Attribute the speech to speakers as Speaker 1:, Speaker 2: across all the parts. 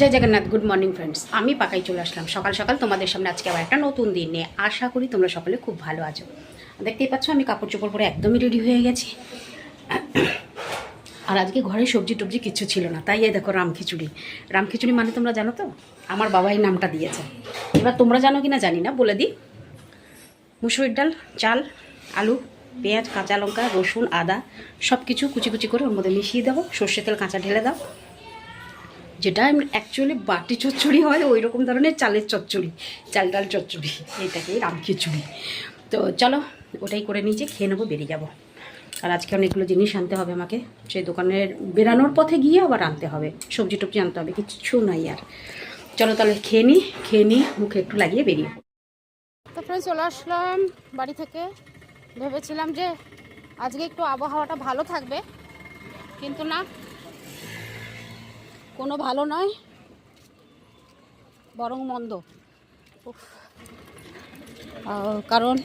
Speaker 1: Jai Jagannath good morning friends আমি পাকাই চলে আসলাম। সকাল সকাল তোমাদের সামনে আজকে আবার একটা নতুন দিন নিয়ে আশা করি তোমরা সকলে খুব ভালো আছো। দেখতেই পাচ্ছ, আমি কাপড় চোপড় পরে একদমই রেডি হয়ে গেছি। আর আজকে ঘরে সবজি টবজি কিছু ছিল না। তাই এই দেখো রাম খিচুড়ি। রাম খিচুড়ি মানে তোমরা জানো তো? আমার বাবাই নামটা দিয়েছে। এবার তোমরা জানো কি না জানি না, বলে দিই। মুসুরির ডাল, চাল, আলু, পেঁয়াজ, কাঁচা লঙ্কা, রসুন, আদা সব কিছু কুচি কুচি করে ওর মধ্যে মিশিয়ে দেবো। সর্ষে তেল, কাঁচা ঢেলে দাও। যেটা অ্যাকচুয়ালি বাটি চচ্চড়ি হয় ওই রকম ধরনের চালের চচ্চড়ি, চাল ডাল চচ্চড়ি এইটাকেই রাম খিচুড়ি। তো চলো, ওটাই করে নিচে খেয়ে নেব, বেরিয়ে যাব। আর আজকে অনেকগুলো জিনিস আনতে হবে আমাকে। সেই দোকানের বেরানোর পথে গিয়ে আবার আনতে হবে। সবজি টবজি আনতে হবে, কিচ্ছু নাই আর। চলো তাহলে খেয়ে নিই খেয়ে নিই মুখে একটু লাগিয়ে বেরিয়ে। পড়ি।
Speaker 2: তো চলে আসলাম বাড়ি থেকে। ভেবেছিলাম যে আজকে একটু আবহাওয়াটা ভালো থাকবে, কিন্তু না। কোনো ভালো নয়, বরং মন্দ। কারণ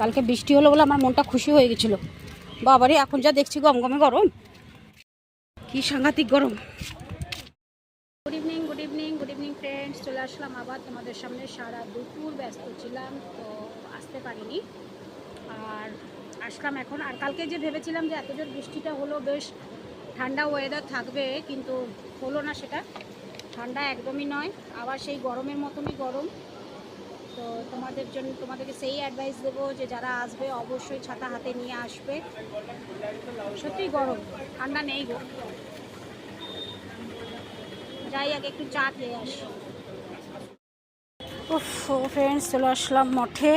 Speaker 2: কালকে বৃষ্টি হলো বলে আমার মনটা খুশি হয়ে গেছিল। বাবারে, এখন যা দেখছি গমগমে গরম।
Speaker 1: কি সাংঘাতিক গরম।
Speaker 2: Good evening good evening good evening friends চলে আসলাম আবার তোমাদের সামনে। সারা দুপুর ব্যস্ত ছিলাম, তো আসতে পারিনি। আর আসলাম এখন। আর কালকে যে ভেবেছিলাম যে এত জোর বৃষ্টিটা হলো, বেশ ঠান্ডা ওয়েদার থাকবে, কিন্তু হলো না সেটা। ঠান্ডা একদমই নয়, আবার সেই গরমের মতনই গরম। তো তোমাদের জন্য, তোমাদেরকে সেই অ্যাডভাইস দেবো যে যারা আসবে, অবশ্যই ছাতা হাতে নিয়ে আসবে। সত্যিই গরম, ঠান্ডা নেই গো। যাই আগে একটু চা খেয়ে আসি। ও ফ্রেন্ডস চলে আসলাম মঠে।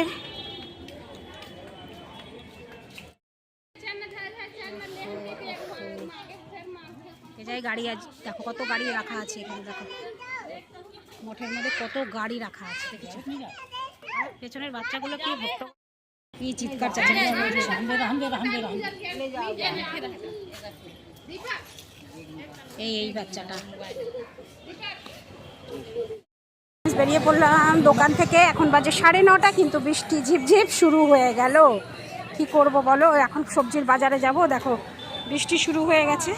Speaker 2: গাড়ি আজ দেখো কত গাড়ি রাখা আছে এখানে দেখো। মঠের মধ্যে কত গাড়ি রাখা আছে দেখেছ? পেছনের বাচ্চাগুলো কি ভক্ত? কি চিৎকার এই এই বাচ্চাটা। বেরিয়ে পড়লাম দোকান থেকে এখন বাজে সাড়ে নটা কিন্তু বৃষ্টি ঝিপঝিপ শুরু হয়ে গেল। কি করব বলো? এখন সবজির বাজারে যাব দেখো বৃষ্টি শুরু হয়ে গেছে।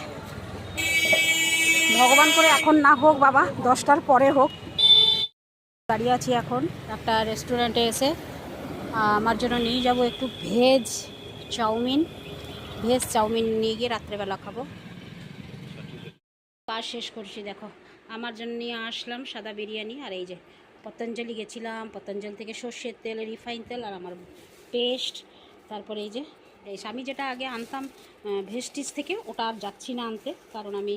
Speaker 2: ভগবান করে এখন না হোক বাবা, দশটার পরে হোক। দাঁড়িয়ে আছি এখন একটা রেস্টুরেন্টে এসে। আমার জন্য নিয়ে যাব একটু ভেজ চাউমিন। ভেজ চাউমিন নিয়ে গিয়ে রাত্রেবেলা খাব। কাজ শেষ করছি, দেখো। আমার জন্য নিয়ে আসলাম সাদা বিরিয়ানি আর এই যে পতঞ্জলি গেছিলাম। পতঞ্জলি থেকে সর্ষের তেল রিফাইন তেল আর আমার পেস্ট তারপরে এই যে, এই আমি যেটা আগে আনতাম ভেস্টিজ থেকে, ওটা আর যাচ্ছি না আনতে। কারণ আমি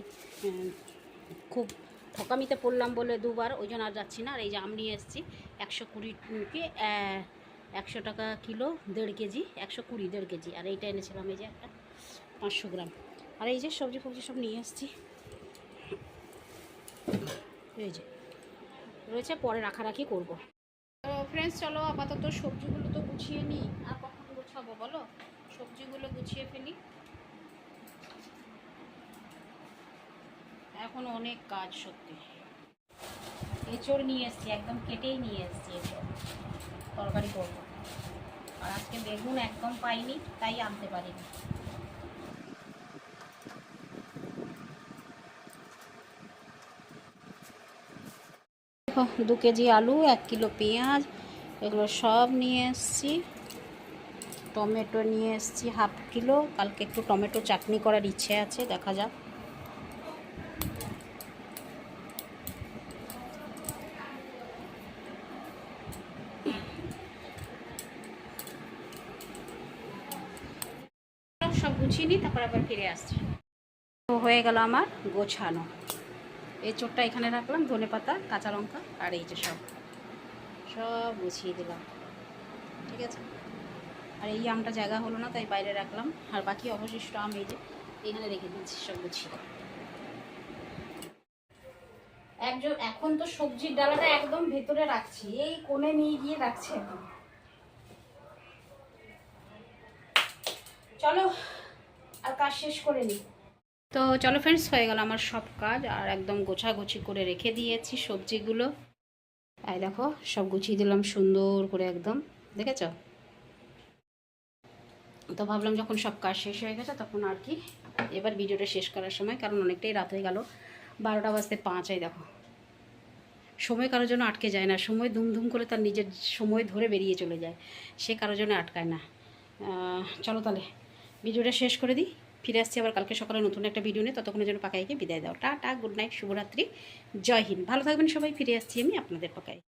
Speaker 2: খুব ঠকামিতে পড়লাম বলে দুবার, ওই জন্য আর যাচ্ছি না। আর এই যে আম নিয়ে এসেছি, একশো কুড়ি কি একশো টাকা কিলো, দেড় কেজি, একশো কুড়ি, দেড় কেজি। আর এইটা এনেছিলাম এই যে একটা, পাঁচশো গ্রাম। আর এই যে সবজি ফবজি সব নিয়ে এসেছি। এই যে, রয়েছে, পরে রাখারাখি করব। ফ্রেন্ডস চলো আপাতত সবজিগুলো তো গুছিয়ে নিই। আর কখন গুছাবো বলো? সবজিগুলো গুছিয়ে ফেলি। এখন অনেক কাজ, সত্যি। এঁচড় নিয়ে এসছি, একদম কেটেই নিয়ে এসছি এঁচড়। তরকারি করব। আর আজকে বেগুন একদম পাইনি, তাই আনতে পারিনি। দু কেজি আলু, এক কিলো পেঁয়াজ, এগুলো সব নিয়ে এসছি। টমেটো নিয়ে এসছি হাফ কিলো। কালকে একটু টমেটো চাটনি করার ইচ্ছে আছে, দেখা যাক। সব গুছিয়ে নিই তারপর আবার ফিরে আসছি। তো হয়ে গেল আমার গোছানো। এই চোরটা এখানে রাখলাম, ধনে পাতা, কাঁচা লঙ্কা আর এই যে সব। সব গুছিয়ে দিলাম। ঠিক আছে? আর এই আমটা জায়গা হলো না, তাই বাইরে রাখলাম। আর বাকি অবশিষ্ট আম এই যে, এখানে রেখে দিচ্ছি সব গুছিয়ে। একজন, এখন তো সবজির ডালাটা একদম ভেতরে রাখছি। এই কোণে নিয়ে গিয়ে রাখছি এখন। চলো আর কাজ শেষ করে নিই তো চলো ফ্রেন্ডস হয়ে গেল আমার সব কাজ, আর একদম গোছাগুছি করে রেখে দিয়েছি সবজিগুলো। এই দেখো, সব গুছিয়ে দিলাম সুন্দর করে একদম, দেখেছ? তো ভাবলাম যখন সব কাজ শেষ হয়ে গেছে তখন আর কি, এবার ভিডিওটা শেষ করার সময়, কারণ অনেকটাই রাত হয়ে গেল,
Speaker 1: বারোটা বাজতে পাঁচ, এই দেখো। সময় কারোর জন্য আটকে যায় না, সময় দুমধুম করে তার নিজের সময় ধরে বেরিয়ে চলে যায়, সে কারোর জন্য আটকায় না। চলো তাহলে। ভিডিওটা শেষ করে দিই। ফিরে আসছি আবার কালকে সকালে নতুন একটা ভিডিও নিয়ে। ততক্ষণের জন্য পাকাইকে বিদায় দাও। টা টা গুড নাইট, শুভরাত্রি। জয় হিন্দ। ভালো থাকবেন সবাই। ফিরে আসছি আমি আপনাদের পাকাই